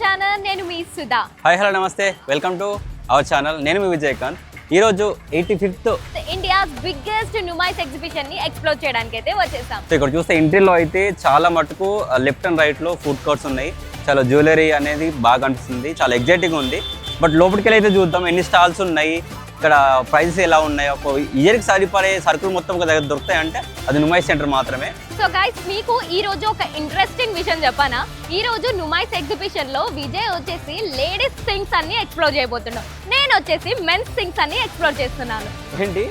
Channel నేను మీ Sudha. Hi hello నమస్తే. వెల్కమ్ టు అవర్ ఛానల్ నేను మీ విజయకాంత్. ఈరోజు eighty fifth. India's biggest Numaish ఎగ్జిబిషన్ని explore చేయడానికి అయితే వచ్చేసాం ఇక్కడ చూస్తే ఎంట్రీలో అయితే చాలా మటుకు లెఫ్ట్ అండ్ రైట్లో ఫుడ్ కోర్ట్స్ ఉన్నాయి. చాలా జ్యువెలరీ అనేది బాగా అనిపిస్తుంది. చాలా ఎగ్జైటింగ్ ఉంది. బట్ లోపలికి వెళ్ళి అయితే చూద్దాం ఎన్ని స్టాల్స్ ఉన్నాయి ఇక్కడ ప్రైసెస్ ఎలా ఉన్నాయి ఒక ఇయర్కి సరిపడే సరుకులు మొత్తం ఒక దగ్గర దొరుకుతాయి అంటే అది నుమైస్ సెంటర్ మాత్రమే. సో గైస్ మీకు ఈ రోజు ఒక ఇంట్రెస్టింగ్ విషయం చెప్పానా? ఈ రోజు నుమైస్ ఎగ్జిబిషన్లో విజయ్ వచ్చేసి లేడీస్ థింగ్స్ అన్ని ఎక్స్ప్లోర్ చేయబోతున్నాం నేను వచ్చేసి మెన్స్ థింగ్స్ అన్ని ఎక్స్ప్లోర్ చేస్తున్నాను. ఏంటి?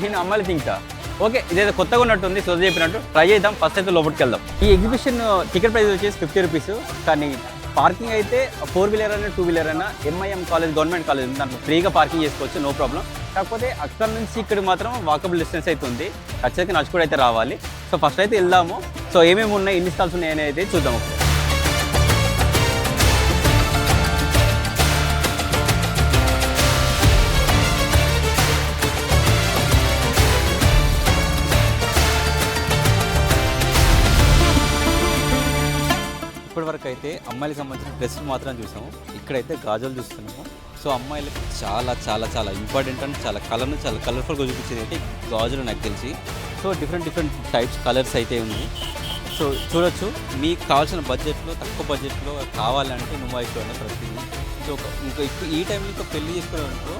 దీని అమ్మాయిలు తింటా ఓకే ఇదేదో కొత్తగా ఉన్నట్టుంది సో చెప్పినట్టు. ట్రై చేద్దాం ఫస్ట్ అయితే లోపలికి వెళ్దాం. ఈ ఎగ్జిబిషన్ టికెట్ ప్రైస్ వచ్చేసి ఫిఫ్టీ రూపీస్ కానీ పార్కింగ్ అయితే ఫోర్ వీలర్ అయినా టూ వీలర్ అయినా ఎంఐఎం కాలేజ్ గవర్నమెంట్ కాలేజ్ ఉంది. దాంట్లో ఫ్రీగా పార్కింగ్ చేసుకోవచ్చు నో ప్రాబ్లం. కాకపోతే అక్కడ నుంచి ఇక్కడ మాత్రం వాకబుల్ డిస్టెన్స్ అయితే ఉంది. ఖచ్చితంగా నడుచుకోవడం అయితే రావాలి. సో ఫస్ట్ అయితే వెళ్దాము. సో ఏమేమి ఉన్నాయి ఎన్ని స్టాల్స్ ఉన్నాయి అనేది అయితే చూద్దాం ఒకసారి అయితే అమ్మాయిలకు సంబంధించిన డ్రెస్సులు మాత్రం చూసాము. ఇక్కడైతే గాజులు చూస్తున్నాము. సో అమ్మాయిలకు చాలా చాలా చాలా ఇంపార్టెంట్ అండ్ చాలా కలర్ను చాలా కలర్ఫుల్గా చూపించేది అయితే గాజులు నాకు తెలిసి. So different different types colours అయితే ఉన్నాయి. సో చూడొచ్చు మీకు కావాల్సిన బడ్జెట్లో తక్కువ బడ్జెట్లో కావాలంటే ముంబైలోనే ప్రతిదీ. సో ఇంకా ఇప్పుడు ఈ టైంలో ఇంకా పెళ్ళి చేసుకోవడంతో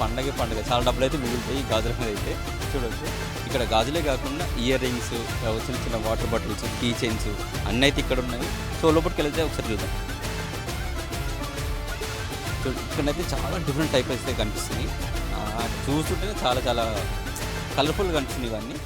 పండగే పండగ. చాలా డబ్బులు అయితే మిగులుతాయి ఈ గాజుల మీద అయితే. చూడొచ్చు. ఇక్కడ గాజులే కాకుండా ఇయర్ రింగ్స్ చిన్న చిన్న వాటర్ బాటిల్స్ కీ చైన్స్ అన్నీ అయితే ఇక్కడ ఉన్నాయి. సో లోపలికి వెళ్తే ఒకసారి చూద్దాం. ఇక్కడైతే చాలా డిఫరెంట్ టైప్ అయితే కనిపిస్తుంది చూస్తుంటేనే చాలా చాలా కలర్ఫుల్గా కనిపిస్తుంది ఇవన్నీ.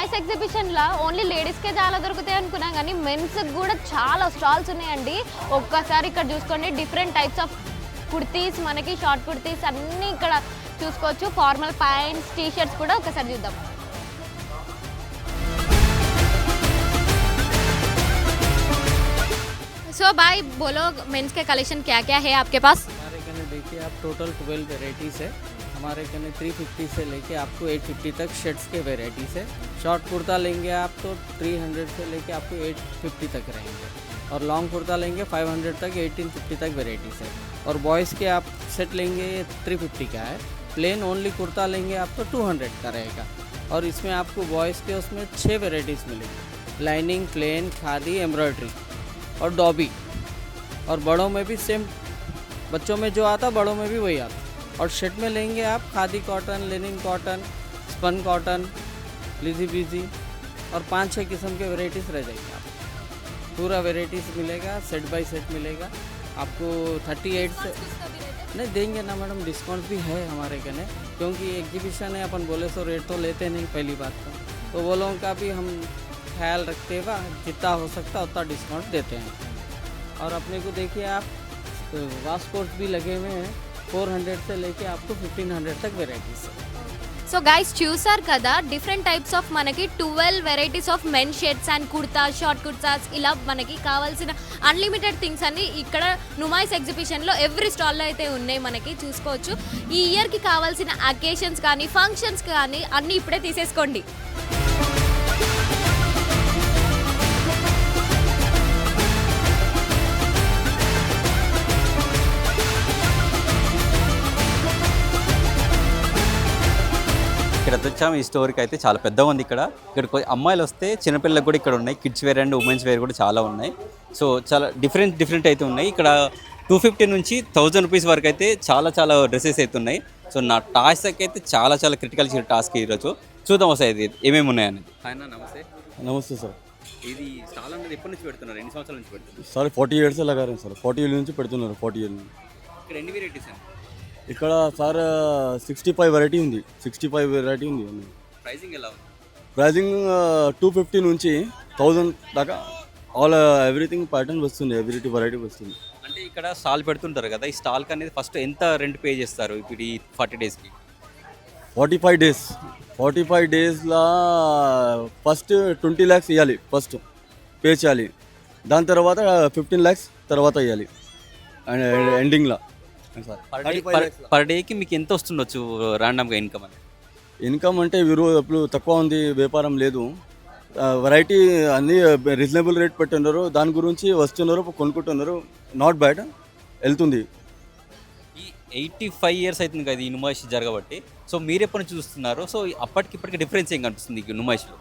ఈ నుమైస్ ఎగ్జిబిషన్ లో ఓన్లీ లేడీస్ కే చాలా దొరుకుతాయి అనుకున్నాం కానీ మెన్స్ కూడా చాలా స్టాల్స్ ఉన్నాయండి ఒక్కసారి ఇక్కడ చూసుకోండి డిఫరెంట్ టైప్స్ ఆఫ్ కుర్తీస్ మనకి షార్ట్ కుర్తీస్ అన్నీ ఇక్కడ చూసుకోవచ్చు ఫార్మల్ ప్యాంట్స్ టీ షర్ట్స్ కూడా ఒకసారి చూద్దాం सो भाई बोलो मेंस के कलेक्शन क्या क्या है आपके पास हमारे कने देखिए आप टोटल ट्वेल्व वेराइटीज़ है हमारे कने 350 से लेके आपको 850 तक शर्ट्स के वेराइटीज़ है। शॉर्ट कुर्ता लेंगे आप तो 300 से लेके आपको 850 तक रहेंगे। और लॉन्ग कुर्ता लेंगे 500 तक 1850 तक वेराइटीज़ है। और बॉयज़ के आप सेट लेंगे ये 350 का है। प्लेन ओनली कुर्ता लेंगे आप तो 200 का रहेगा। और इसमें आपको बॉयज़ के उसमें छः वेराइटीज़ मिलेंगी। लाइनिंग प्लेन खादी एम्ब्रॉयड्री और डॉबी और बड़ों में भी सेम बच्चों में जो आता, बड़ों में भी वही आता। और शर्ट में लेंगे आप khadi cotton linen cotton spun cotton लिजी बीजी और पाँच छः किस्म के वेराइटीज़ रह जाएँगे आप। पूरा वेराइटीज़ मिलेगा सेट बाय सेट मिलेगा। आपको थर्टी एट से नहीं देंगे ना मैडम डिस्काउंट भी है हमारे कने क्योंकि एग्जीबिशन है अपन बोले सो रेट तो लेते नहीं पहली बात तो। तो वो लोगों का भी हम ख्याल रखते हुए जितना हो सकता उतना डिस्काउंट देते हैं। और अपने को देखिए आप वास कोर्स भी लगे हुए हैं। 400 से लेके आपको 1500 तक वेराइटीज है సో గైస్ చూసారు కదా డిఫరెంట్ టైప్స్ ఆఫ్ మనకి twelve varieties of men shirts and kurta short kurtas ఇలా మనకి కావాల్సిన అన్లిమిటెడ్ థింగ్స్ అన్ని ఇక్కడ నుమాయిస్ ఎగ్జిబిషన్లో ఎవ్రీ స్టాల్లో అయితే ఉన్నాయి మనకి చూసుకోవచ్చు ఈ ఇయర్కి కావాల్సిన అకేషన్స్ కానీ ఫంక్షన్స్ కానీ అన్నీ ఇప్పుడే తీసేసుకోండి ఇక్కడ వచ్చాము ఈ స్టోర్కి అయితే చాలా పెద్దగా ఉంది ఇక్కడ. ఇక్కడ కొ- అమ్మాయిలు వస్తే చిన్నపిల్లలకు కూడా ఇక్కడ ఉన్నాయి. Kids wear and women's wear కూడా చాలా ఉన్నాయి. సో చాలా డిఫరెంట్ డిఫరెంట్ అయితే ఉన్నాయి. ఇక్కడ టూ ఫిఫ్టీ నుంచి థౌజండ్ రూపీస్ వరకు అయితే చాలా చాలా డ్రెస్సెస్ అయితే ఉన్నాయి. సో నా టాస్క్ అయితే చాలా చాలా క్రిటికల్ టాస్క్ ఈరోజు చూద్దాం వస్తాయి ఇది. ఏమేమి ఉన్నాయని ఆయన నమస్తే. నమస్తే సార్. ఇది స్టాల్ అనేది ఎప్పటి నుంచి పెడుతున్నారు? ఎన్ని సంవత్సరాల నుంచి పెడుతున్నారు? సార్ ఫార్టీ ఇయర్స్ లగా సార్? ఫార్టీ ఇయర్స్ నుంచి పెడుతున్నారు ఫార్టీ ఇయర్స్ నుంచి ఇక్కడ ఎన్ని వెరైటీస్ అండి? ఇక్కడ సార్ సిక్స్టీ ఫైవ్ వెరైటీ ఉంది. సిక్స్టీ ఫైవ్ వెరైటీ ఉంది. ప్రైసింగ్ ఎలా ఉంది? ప్రైజింగ్ టూ ఫిఫ్టీ నుంచి థౌజండ్ దాకా ఆల్ ఎవ్రీథింగ్ ప్యాటర్న్ వస్తుంది ఎవ్రీ వెరైటీ వస్తుంది. అంటే ఇక్కడ స్టాల్ పెడుతుంటారు కదా ఈ స్టాల్కి అనేది ఫస్ట్ ఎంత రెంట్ పే చేస్తారు ఇప్పుడు ఈ ఫార్టీ డేస్కి forty five days forty five డేస్లో ఫస్ట్ ట్వంటీ ల్యాక్స్ ఇవ్వాలి ఫస్ట్ పే చేయాలి. దాని తర్వాత ఫిఫ్టీన్ ల్యాక్స్ తర్వాత ఇవ్వాలి అండ్ ఎండింగ్లో పర్ డే పర్ డేకి మీకు ఎంత వస్తుండొచ్చు ర్యాండమ్గా ఇన్కమ్ అని ఇన్కమ్ అంటే వీరు ఇప్పుడు తక్కువ ఉంది వ్యాపారం లేదు. వెరైటీ అన్ని రీజనబుల్ రేట్ పెట్టున్నారు. దాని గురించి వస్తున్నారు కొనుక్కుంటున్నారు. నాట్ బ్యాడ్ వెళ్తుంది. ఈ ఎయిటీ ఫైవ్ ఇయర్స్ అవుతుంది కదా ఈ నుమాయిష్ జరగబట్టి. సో మీరు ఎప్పటి నుంచి చూస్తున్నారు? సో అప్పటికి ఇప్పటికి డిఫరెన్స్ ఏం కనిపిస్తుంది ఈ నుమాయిష్లో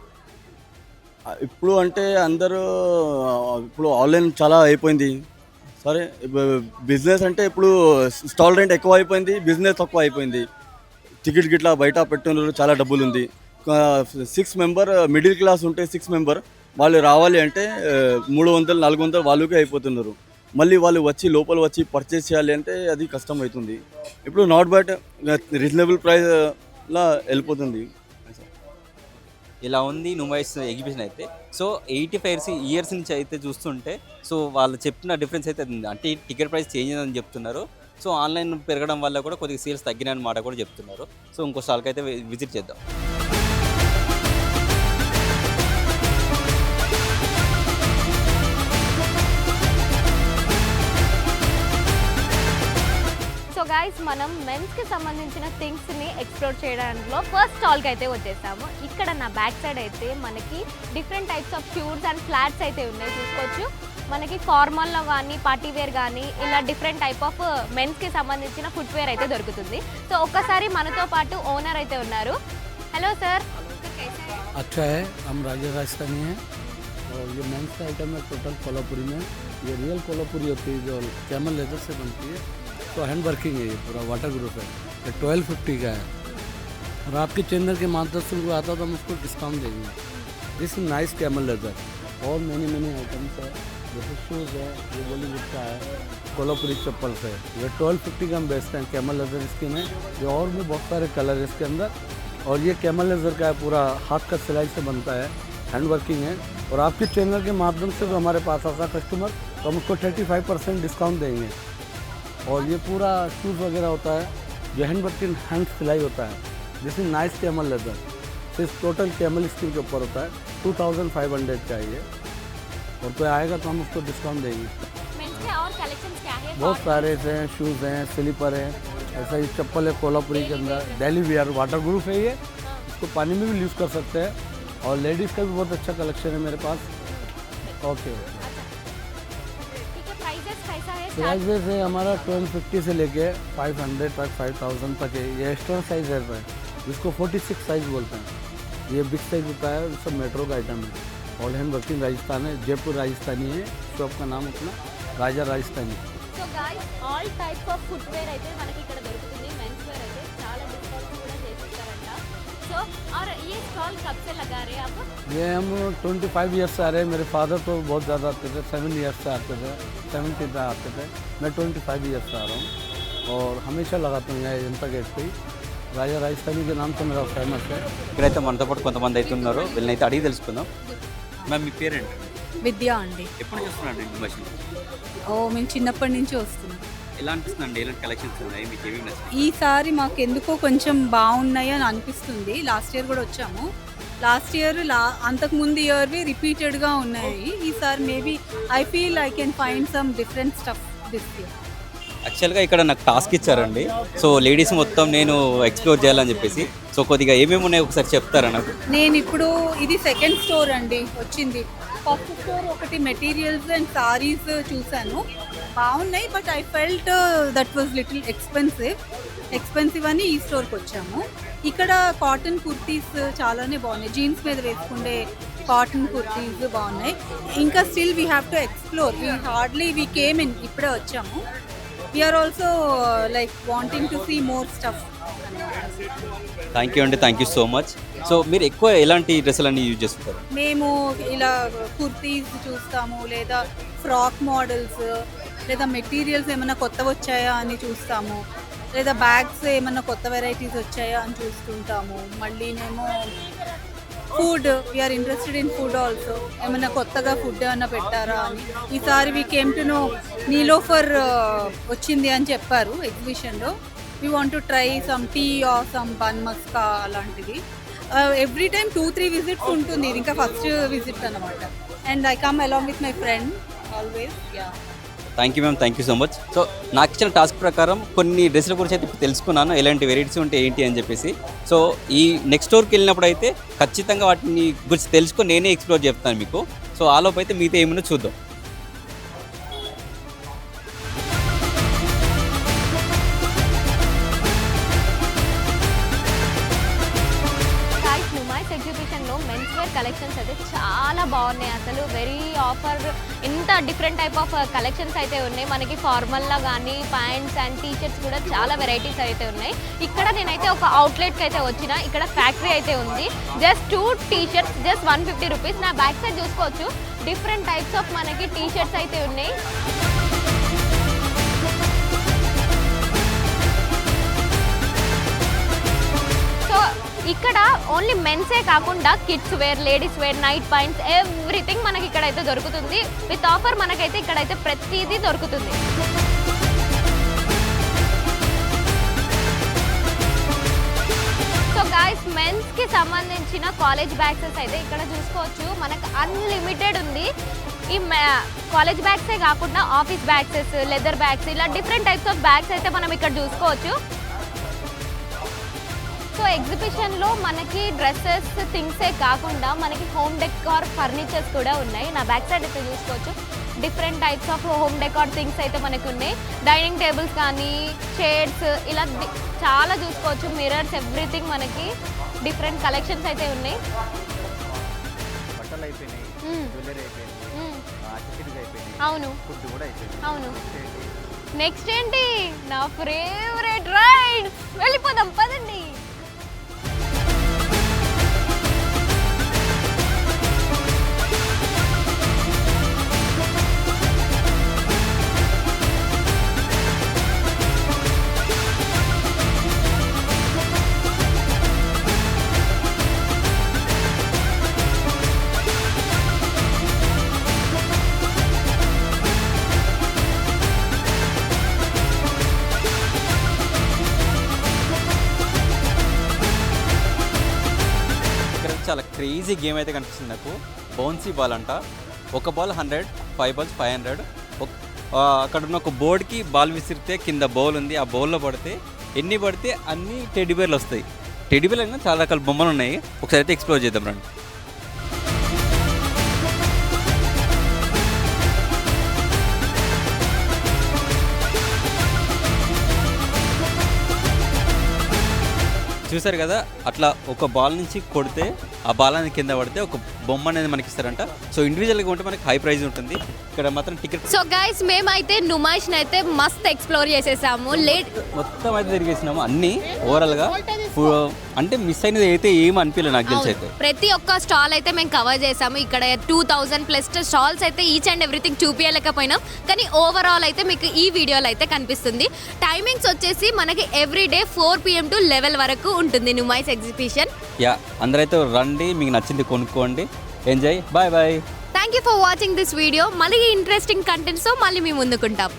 ఇప్పుడు అంటే అందరూ ఇప్పుడు ఆన్లైన్ చాలా అయిపోయింది. సరే బిజినెస్ అంటే ఇప్పుడు స్టాల్ రెంట్ ఎక్కువ అయిపోయింది బిజినెస్ తక్కువ అయిపోయింది. టికెట్ గిట్లా బయట పెట్టున్నారు చాలా డబ్బులు ఉంది సిక్స్ మెంబర్ మిడిల్ క్లాస్ ఉంటే సిక్స్ మెంబర్ వాళ్ళు రావాలి అంటే మూడు వందలు నాలుగు వందలు వాళ్ళకే అయిపోతున్నారు. మళ్ళీ వాళ్ళు వచ్చి లోపల వచ్చి పర్చేస్ చేయాలి అంటే అది కష్టం అవుతుంది. ఇప్పుడు నాట్ బట్ రీజనబుల్ ప్రైస్లా వెళ్ళిపోతుంది. ఇలా ఉంది నుమైస్ ఎగ్జిబిషన్ అయితే. So eighty five years years నుంచి అయితే చూస్తుంటే సో వాళ్ళు చెప్పిన డిఫరెన్స్ అయితే అంటే టికెట్ ప్రైస్ చేంజ్ అని చెప్తున్నారు. సో ఆన్లైన్ పెరగడం వల్ల కూడా కొద్దిగా సేల్స్ తగ్గినాయని మాట కూడా చెప్తున్నారు. సో ఇంకో స్టాల్కి అయితే విజిట్ చేద్దాం. సో గైస్ మనం మెన్స్ కి సంబంధించిన థింగ్స్ ని ఎక్స్ప్లోర్ చేయడంలో ఫస్ట్ స్టాల్ కి అయితే వచ్చేసాము ఇక్కడ నా బ్యాక్ సైడ్ అయితే మనకి different types of shoes and flats అయితే ఉన్నాయి చూసుకోవచ్చు మనకి ఫార్మల్లో కానీ పార్టీ వేర్ కానీ ఇలా డిఫరెంట్ టైప్ ఆఫ్ మెన్స్ కి సంబంధించిన ఫుట్ వేర్ అయితే దొరుకుతుంది సో ఒక్కసారి మనతో పాటు ఓనర్ అయితే ఉన్నారు హలో సార్ अच्छा है हम राजा राजस्थानी हैं और ये मेंस का आइटम है टोटल कोल्हापुरी में ये रियल कोल्हापुरी होती है जो कैमल लेदर से बनती है तो हैंड वर्किंग है ये पूरा वाटर ग्रुप है। ये ट्वेल्व फिफ्टी का है। और आपके चैनल के से उनको आता तो हम उसको डिस्काउंट देंगे। दिस नाइस कैमल लेदर और मैनी मैनी आइटम्स है जैसे शूज़ है, ये बॉलीवुड का है कोल्हापुरी चप्पल है। ये ट्वेल्व फिफ्टी का हम बेचते हैं कैमल लेदर स्किन है। ये और भी बहुत सारे कलर है इसके अंदर। और ये कैमल लेज़र का है पूरा हाथ का सिलाई से बनता है। हैंड वर्किंग है। और आपके चैनल के माध्यम से जो हमारे पास आता कस्टमर तो हम उसको थर्टी फाइव परसेंट डिस्काउंट देंगे। और ये पूरा शूज़ वगैरह होता है जो हैंड वर्किंग हैंड सिलाई होता है जिसमें नाइस कैमल लेदर सिर्फ़ टोटल कैमल स्किन के ऊपर होता है टू थाउज़ेंड फाइव हंड्रेड का ये। और कोई आएगा तो हम उसको डिस्काउंट देंगे। और कलेक्शंस क्या है? बहुत सारे ऐसे हैं शूज़ हैं स्लीपर हैं ऐसा ही चप्पल है कोल्हापुरी के अंदर। डेली वियर वाटर प्रूफ है ये। इसको पानी में भी यूज़ कर सकते हैं। और लेडीज़ का भी बहुत अच्छा कलेक्शन है मेरे पास। ओके है प्राइसेस कैसा है प्राइस जैसे हमारा ट्वेल्व फिफ्टी से लेके फाइव हंड्रेड तक फाइव थाउजेंड तक है ये एक्स्ट्रा साइज रहता है जिसको फोर्टी सिक्स साइज बोलते हैं ये बिग साइज होता है सब मेट्रो का आइटम है ऑल हैंड वर्किंग राजस्थान है जयपुर राजस्थानी है शॉप का नाम Apna Raja Rajasthani so guys all types of footwear అయితే మనకి ये स्टॉल कब से लगा रहे हैं आप ये हम ट्वेंटी फाइव ईयर्स से आ रहे हैं मेरे फादर तो बहुत ज़्यादा आते थे सेवन ईयर्स से आते थे सेवेंटी तक आते थे मैं ट्वेंटी फाइव ईयर्स से आ रहा हूँ और हमेशा लगाता हूँ यहाँ जनता गेट पे ही राजा राजस्थानी के नाम से मेरा फेमस है ఇక్కడైతే మనతో పాటు కొంతమంది అయితే ఉన్నారు వీళ్ళనైతే అడిగి తెలుసుకుందాం మ్యామ్ మీ పేరెంట్ విద్య అండి ఎప్పుడు చూస్తున్నాడు నుమాయిష్ ఓ మేము చిన్నప్పటి నుంచి వస్తున్నాం ఎలా అనిపిస్తుందండి ఎలాంటి కలెక్షన్స్ ఉన్నాయి మీకు ఏమి నచ్చింది ఈసారి మాకు ఎందుకో కొంచెం బాగున్నాయి అని అనిపిస్తుంది. లాస్ట్ ఇయర్ కూడా వచ్చాము. లాస్ట్ ఇయర్ లా అంతకుముందు ఇయర్వి రిపీటెడ్గా ఉన్నాయి. ఈసారి maybe I feel I can find some different stuff this year. యాక్చువల్గా ఇక్కడ నాకు టాస్క్ ఇచ్చారండి. సో లేడీస్ మొత్తం నేను ఎక్స్ప్లోర్ చేయాలని చెప్పేసి. సో కొద్దిగా ఏమేమి ఉన్నాయో ఒకసారి చెప్తారా నాకు? నేను ఇప్పుడు ఇది సెకండ్ స్టోర్ అండి వచ్చింది. ఫస్ట్ స్టోర్ ఒకటి మెటీరియల్స్ అండ్ సారీస్ చూశాను. బాగున్నాయి but I felt that was little expensive expensive అని ఈ స్టోర్కి వచ్చాము. ఇక్కడ కాటన్ కుర్తీస్ చాలానే బాగున్నాయి. జీన్స్ మీద వేసుకుండే కాటన్ కుర్తీస్ బాగున్నాయి. ఇంకా still we have to explore we hardly we came in ఇప్పుడే వచ్చాము. We are also like wanting to see more stuff thank you అండి thank you so much so మీరు ఎక్కువ ఎలాంటి డ్రెస్సులన్నీ యూజ్ చేస్తుంటారు? మేము ఇలా కుర్తీస్ చూస్తాము లేదా ఫ్రాక్ మోడల్స్ లేదా మెటీరియల్స్ ఏమైనా కొత్త వచ్చాయా అని చూస్తాము లేదా బ్యాగ్స్ ఏమైనా కొత్త వెరైటీస్ వచ్చాయా అని చూస్తుంటాము. మళ్ళీనేమో food we are interested in food also ఏమైనా కొత్తగా ఫుడ్ ఏమైనా పెట్టారా అని. ఈసారి we came to know Niloufer వచ్చింది అని చెప్పారు ఎగ్జిబిషన్లో we want to try some tea or some bun maska అలాంటిది every time two three visits ఉంటుంది. ఇది ఇంకా ఫస్ట్ విజిట్ అనమాట and I come along with my friend always yeah thank you ma'am thank you so much so నాకు ఇచ్చిన task ప్రకారం కొన్ని డ్రెస్సుల గురించి అయితే ఇప్పుడు తెలుసుకున్నాను. ఎలాంటి వెరైటీస్ ఉంటే ఏంటి అని చెప్పేసి. సో ఈ నెక్స్ట్ స్టోర్కి వెళ్ళినప్పుడు అయితే ఖచ్చితంగా వాటిని గురించి తెలుసుకొని నేనే ఎక్స్ప్లోర్ చెప్తాను మీకు. సో ఆలోపు అయితే మీతో ఏమైనా చూద్దాం. డిఫరెంట్ టైప్ ఆఫ్ కలెక్షన్స్ అయితే ఉన్నాయి. మనకి ఫార్మల్లా కానీ ప్యాంట్స్ అండ్ టీషర్ట్స్ కూడా చాలా వెరైటీస్ అయితే ఉన్నాయి. ఇక్కడ నేనైతే ఒక అవుట్లెట్కి అయితే వచ్చిన. ఇక్కడ ఫ్యాక్టరీ అయితే ఉంది. Just two T shirts just one fifty rupees నా బ్యాక్ సైడ్ చూసుకోవచ్చు. డిఫరెంట్ టైప్స్ ఆఫ్ మనకి టీ షర్ట్స్ అయితే ఉన్నాయి. ఇక్కడ ఓన్లీ మెన్సే కాకుండా kids wear ladies wear night pants everything మనకి ఇక్కడైతే దొరుకుతుంది. విత్ ఆఫర్ మనకైతే ఇక్కడైతే ప్రతిదీ దొరుకుతుంది. సో గాయస్ మెన్స్కి సంబంధించిన కాలేజ్ బ్యాగ్సెస్ అయితే ఇక్కడ చూసుకోవచ్చు. మనకు అన్లిమిటెడ్ ఉంది. ఈ కాలేజ్ బ్యాగ్సే కాకుండా ఆఫీస్ బ్యాగ్సెస్ లెదర్ బ్యాగ్స్ ఇలా డిఫరెంట్ టైప్స్ ఆఫ్ బ్యాగ్స్ అయితే మనం ఇక్కడ చూసుకోవచ్చు. సో ఎగ్జిబిషన్లో మనకి డ్రెస్సెస్ థింగ్సే కాకుండా మనకి హోమ్ డెకార్ ఫర్నిచర్స్ కూడా ఉన్నాయి. నా బ్యాక్ సైడ్ అయితే చూసుకోవచ్చు. Different types of home decor things అయితే మనకు ఉన్నాయి. డైనింగ్ టేబుల్స్ కానీ చైర్స్ ఇలా చాలా చూసుకోవచ్చు. మిరర్స్ ఎవ్రీథింగ్ మనకి డిఫరెంట్ కలెక్షన్స్ అయితే ఉన్నాయి. బట్టలు అయిపోయినాయి. జ్యువెలరీ అయిపోయింది అవును. ఫుడ్ కూడా అయిపోయింది. అవును. నెక్స్ట్ ఏంటి? నా ఫేవరెట్ రైడ్ వెళ్ళిపోదాం పదండి. క్రేజీ గేమ్ అయితే కనిపిస్తుంది నాకు. బౌన్సీ బాల్ అంట. ఒక ball hundred five balls five hundred. అక్కడ ఉన్న ఒక బోర్డ్కి బాల్ విసిరితే కింద బౌల్ ఉంది. ఆ బౌల్లో పడితే ఎన్ని పడితే అన్ని టెడ్డీబేర్లు వస్తాయి. టెడ్డీబేర్లు అయినా చాలా రకాల బొమ్మలు ఉన్నాయి. ఒకసారి అయితే ఎక్స్ప్లోర్ చేద్దాం రండి. చూసారు కదా అట్లా ఒక బాల్ నుంచి కొడితే ఆ బాల్ అనేది కింద పడితే ఒక బొమ్మ అనేది మనకి ఇస్తారంట సో ఇండివిజువల్గా ఉంటే మనకి హై ప్రైస్ ఉంటుంది. ఇక్కడ మాత్రం టికెట్ సో గైస్ మేమైతే నుమాయిష్ని అయితే మస్త్ ఎక్స్ప్లోర్ చేసేసాము. లేట్ మొత్తం అయితే తిరిగేసినాము. అన్నీ ఓవరాల్గా అంటే మిస్ అయినది అయితే ఏం అనిపించలేదు నాకు తెలిసి అయితే. ప్రతి ఒక్క స్టాల్ అయితే మేము కవర్ చేసాము. ఇక్కడ టూ థౌజండ్ ప్లస్ స్టాల్స్ అయితే ఈచ్ అండ్ ఎవ్రీథింగ్ చూపించలేకపోయినాం కానీ ఓవరాల్ అయితే మీకు ఈ వీడియోలో అయితే కనిపిస్తుంది. టైమింగ్స్ వచ్చేసి మనకి every day four PM to eleven వరకు ఉంటుంది నుమాయిస్ ఎగ్జిబిషన్. యా అందరైతే రండి మీకు నచ్చింది కొనుక్కోండి. Enjoy bye bye. Thank you for watching this video మళ్ళీ ఇంట్రెస్టింగ్ కంటెంట్స్తో మళ్ళీ మేము ముందుకుంటాం.